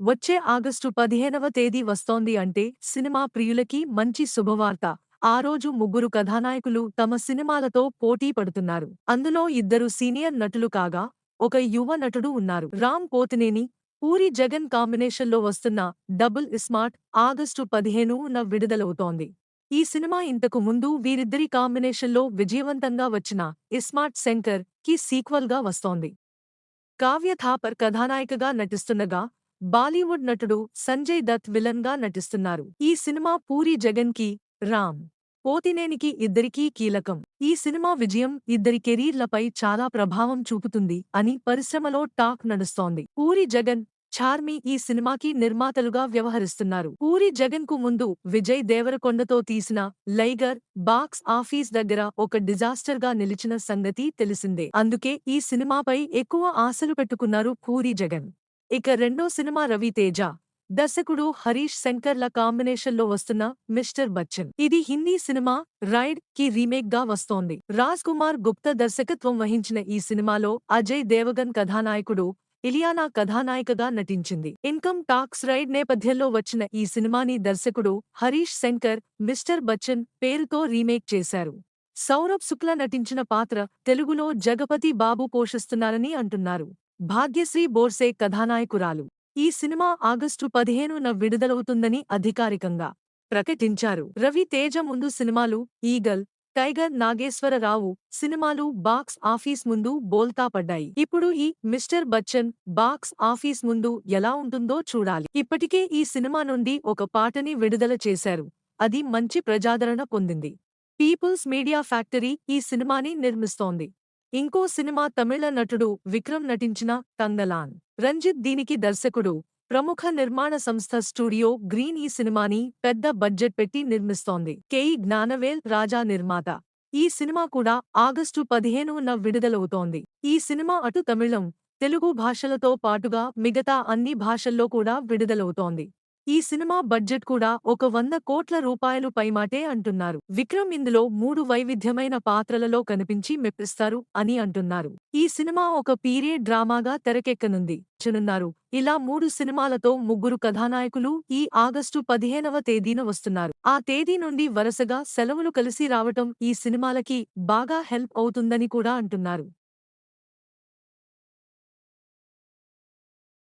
వచ్చే ఆగస్టు పదిహేనవ తేదీ వస్తోంది అంటే సినిమా ప్రియులకి మంచి శుభవార్త. ఆ రోజు ముగ్గురు కథానాయకులు తమ సినిమాలతో పోటీ పడుతున్నారు. అందులో ఇద్దరు సీనియర్ నటులు కాగా ఒక యువ నటుడు ఉన్నారు. రామ్ పోతినేని పూరి జగన్ కాంబినేషన్లో వస్తున్న డబుల్ ఇస్మార్ట్ ఆగస్టు పదిహేనున విడుదలవుతోంది. ఈ సినిమా ఇంతకు ముందు వీరిద్దరి కాంబినేషన్లో విజయవంతంగా వచ్చిన ఇస్మార్ట్ శంకర్కి సీక్వల్గా వస్తోంది. కావ్య థాపర్ కథానాయికగా నటిస్తుండగా బాలీవుడ్ నటుడు సంజయ్ దత్ విలన్గా నటిస్తున్నారు. ఈ సినిమా పూరి జగన్కి రామ్ పోతినేనికి ఇద్దరికీ కీలకం. ఈ సినిమా విజయం ఇద్దరి కెరీర్లపై చాలా ప్రభావం చూపుతుంది అని పరిశ్రమలో టాక్ నడుస్తోంది. పూరి జగన్ చార్మి ఈ సినిమాకి నిర్మాతలుగా వ్యవహరిస్తున్నారు. పూరి జగన్కు ముందు విజయ్ దేవరకొండతో తీసిన లైగర్ బాక్స్ ఆఫీస్ దగ్గర ఒక డిజాస్టర్గా నిలిచిన సంగతి తెలిసిందే. అందుకే ఈ సినిమాపై ఎక్కువ ఆశలు పెట్టుకున్నారు పూరి జగన్. ఇక రెండో సినిమా రవితేజ దర్శకుడు హరీష్ శంకర్ల కాంబినేషన్లో వస్తున్న మిస్టర్ బచ్చన్. ఇది హిందీ సినిమా రైడ్కి రీమేక్గా వస్తోంది. రాజ్ కుమార్ గుప్తా దర్శకత్వం వహించిన ఈ సినిమాలో అజయ్ దేవగన్ కథానాయకుడు ఇలియానా కథానాయికగా నటించింది. ఇన్కమ్ టాక్స్ రైడ్ నేపథ్యంలో వచ్చిన ఈ సినిమాని దర్శకుడు హరీష్ శంకర్ మిస్టర్ బచ్చన్ పేరుతో రీమేక్ చేశారు. సౌరభ్ శుక్ల నటించిన పాత్ర తెలుగులో జగపతి బాబు పోషిస్తున్నారని అంటున్నారు. భాగ్యశ్రీ బోర్సే కథానాయకురాలు. ఈ సినిమా ఆగస్టు పదిహేనున విడుదలవుతుందని అధికారికంగా ప్రకటించారు. రవి తేజ ముందు సినిమాలు ఈగల్ టైగర్ నాగేశ్వరరావు సినిమాలు బాక్స్ ఆఫీస్ ముందు బోల్తా పడ్డాయి. ఇప్పుడు ఈ మిస్టర్ బచ్చన్ బాక్స్ ఆఫీస్ ముందు ఎలా ఉంటుందో చూడాలి. ఇప్పటికే ఈ సినిమా నుండి ఒక పాటని విడుదల చేశారు. అది మంచి ప్రజాదరణ పొందింది. పీపుల్స్ మీడియా ఫ్యాక్టరీ ఈ సినిమాని నిర్మిస్తోంది. ఇంకో సినిమా తమిళ నటుడు విక్రమ్ నటించిన తంగలాన్ రంజిత్ దీనికి దర్శకుడు. ప్రముఖ నిర్మాణ సంస్థ స్టూడియో గ్రీన్ ఈ సినిమాని పెద్ద బడ్జెట్ పెట్టి నిర్మిస్తోంది. కేఈ జ్ఞానవేల్ రాజా నిర్మాత. ఈ సినిమా కూడా ఆగస్టు పదిహేనున విడుదలవుతోంది. ఈ సినిమా అటు తమిళం తెలుగు భాషలతో పాటుగా మిగతా అన్ని భాషల్లో కూడా విడుదలవుతోంది. ఈ సినిమా బడ్జెట్ కూడా ఒక వంద కోట్ల రూపాయలు పైమాటే అంటున్నారు. విక్రమ్ ఇందులో మూడు వైవిధ్యమైన పాత్రలలో కనిపించి మెప్పిస్తారు అని అంటున్నారు. ఈ సినిమా ఒక పీరియడ్ డ్రామాగా తెరకెక్కనుంది. చనున్నారు ఇలా మూడు సినిమాలతో ముగ్గురు కథానాయకులు ఈ ఆగస్టు పదిహేనవ తేదీన వస్తున్నారు. ఆ తేదీ నుండి వరుసగా సెలవులు కలిసి రావటం ఈ సినిమాలకి బాగా హెల్ప్ అవుతుందని కూడా అంటున్నారు.